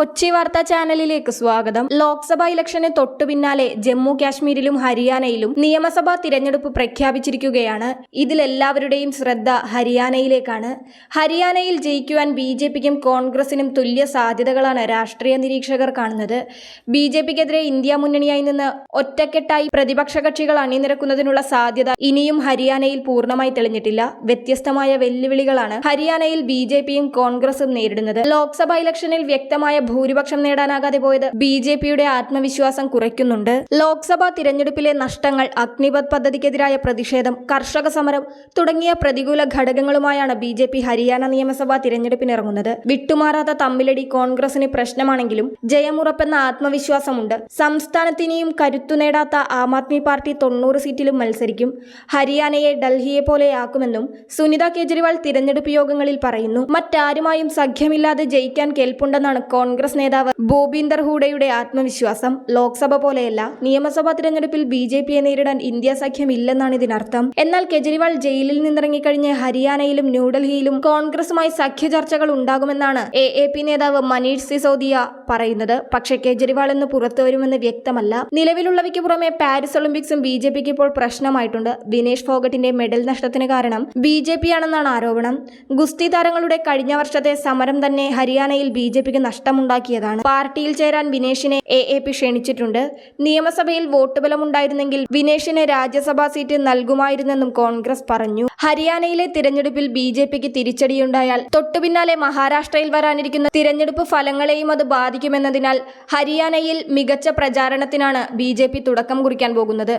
കൊച്ചി വാർത്താ ചാനലിലേക്ക് സ്വാഗതം. ലോക്സഭാ ഇലക്ഷന് തൊട്ടു പിന്നാലെ ജമ്മു കാശ്മീരിലും ഹരിയാനയിലും നിയമസഭാ തിരഞ്ഞെടുപ്പ് പ്രഖ്യാപിച്ചിരിക്കുകയാണ്. ഇതിലെല്ലാവരുടെയും ശ്രദ്ധ ഹരിയാനയിലേക്കാണ്. ഹരിയാനയിൽ ജയിക്കുവാൻ ബി ജെ പിക്കും കോൺഗ്രസിനും തുല്യ സാധ്യതകളാണ് രാഷ്ട്രീയ നിരീക്ഷകർ കാണുന്നത്. ബി ജെ പിക്കെതിരെ ഇന്ത്യ മുന്നണിയായി നിന്ന് ഒറ്റക്കെട്ടായി പ്രതിപക്ഷ കക്ഷികൾ അണിനിരക്കുന്നതിനുള്ള സാധ്യത ഇനിയും ഹരിയാനയിൽ പൂർണമായി തെളിഞ്ഞിട്ടില്ല. വ്യത്യസ്തമായ വെല്ലുവിളികളാണ് ഹരിയാനയിൽ ബി ജെ പിയും കോൺഗ്രസും നേരിടുന്നത്. ലോക്സഭാ ഇലക്ഷനിൽ വ്യക്തമായ ഭൂരിപക്ഷം നേടാനാകാതെ പോയത്. ബി ജെ പിയുടെ ആത്മവിശ്വാസം കുറയ്ക്കുന്നുണ്ട്. ലോക്സഭാ തിരഞ്ഞെടുപ്പിലെ നഷ്ടങ്ങൾ അഗ്നിപത് പദ്ധതിക്കെതിരായ പ്രതിഷേധം കർഷക സമരം തുടങ്ങിയ പ്രതികൂല ഘടകങ്ങളുമായാണ് ബി ജെ പി ഹരിയാന നിയമസഭാ തിരഞ്ഞെടുപ്പിനിറങ്ങുന്നത്. വിട്ടുമാറാത്ത തമ്മിലടി കോൺഗ്രസിന് പ്രശ്നമാണെങ്കിലും ജയമുറപ്പെന്ന ആത്മവിശ്വാസമുണ്ട്. സംസ്ഥാനത്ത് ഇനിയും കരുത്തു നേടാത്ത ആം ആദ്മി പാർട്ടി തൊണ്ണൂറ് സീറ്റിലും മത്സരിക്കും. ഹരിയാനയെ ഡൽഹിയെ പോലെയാക്കുമെന്നും സുനിത കേജ്രിവാൾ തിരഞ്ഞെടുപ്പ് യോഗങ്ങളിൽ പറയുന്നു. മറ്റാരുമായും സഖ്യമില്ലാതെ ജയിക്കാൻ കേൾപ്പുണ്ടെന്നാണ് കോൺഗ്രസ് നേതാവ് ഭൂപീന്ദർ ഹൂഡയുടെ ആത്മവിശ്വാസം ലോക്സഭ പോലെയല്ല നിയമസഭാ തിരഞ്ഞെടുപ്പിൽ ബി ജെ പിയെ നേരിടാൻ ഇന്ത്യ സഖ്യം ഇല്ലെന്നാണ് ഇതിനർത്ഥം. എന്നാൽ കെജ്രിവാൾ ജയിലിൽ നിന്നിറങ്ങിക്കഴിഞ്ഞ് ഹരിയാനയിലും ന്യൂഡൽഹിയിലും കോൺഗ്രസുമായി സഖ്യ ചർച്ചകൾ ഉണ്ടാകുമെന്നാണ് എ എ പി നേതാവ് മനീഷ് സിസോദിയ പറയുന്നത്. പക്ഷേ കെജ്രിവാൾ എന്ന് പുറത്തു വരുമെന്ന് വ്യക്തമല്ല. നിലവിലുള്ളവയ്ക്ക് പുറമെ പാരീസ് ഒളിമ്പിക്സും ബി ജെ പിക്ക് ഇപ്പോൾ പ്രശ്നമായിട്ടുണ്ട്. വിനേഷ് ഫോഗട്ടിന്റെ മെഡൽ നഷ്ടത്തിന് കാരണം ബി ജെ പി ആണെന്നാണ് ആരോപണം. ഗുസ്തി താരങ്ങളുടെ കഴിഞ്ഞ വർഷത്തെ സമരം തന്നെ ഹരിയാനയിൽ ബി ജെ പിക്ക് നഷ്ടമുണ്ടാക്കിയതാണ് പാർട്ടിയിൽ ചേരാൻ വിനേഷിനെ എ എ പി ക്ഷണിച്ചിട്ടുണ്ട്. നിയമസഭയിൽ വോട്ട് ബലമുണ്ടായിരുന്നെങ്കിൽ വിനേഷിന് രാജ്യസഭാ സീറ്റ് നൽകുമായിരുന്നെന്നും കോൺഗ്രസ് പറഞ്ഞു. ഹരിയാനയിലെ തിരഞ്ഞെടുപ്പിൽ ബി ജെ പിക്ക് തിരിച്ചടിയുണ്ടായാൽ തൊട്ടുപിന്നാലെ മഹാരാഷ്ട്രയിൽ വരാനിരിക്കുന്ന തിരഞ്ഞെടുപ്പ് ഫലങ്ങളെയും അത് ബാധിക്കുമെന്നതിനാൽ ഹരിയാനയിൽ മികച്ച പ്രചാരണത്തിനാണ് ബി തുടക്കം കുറിക്കാൻ പോകുന്നത്.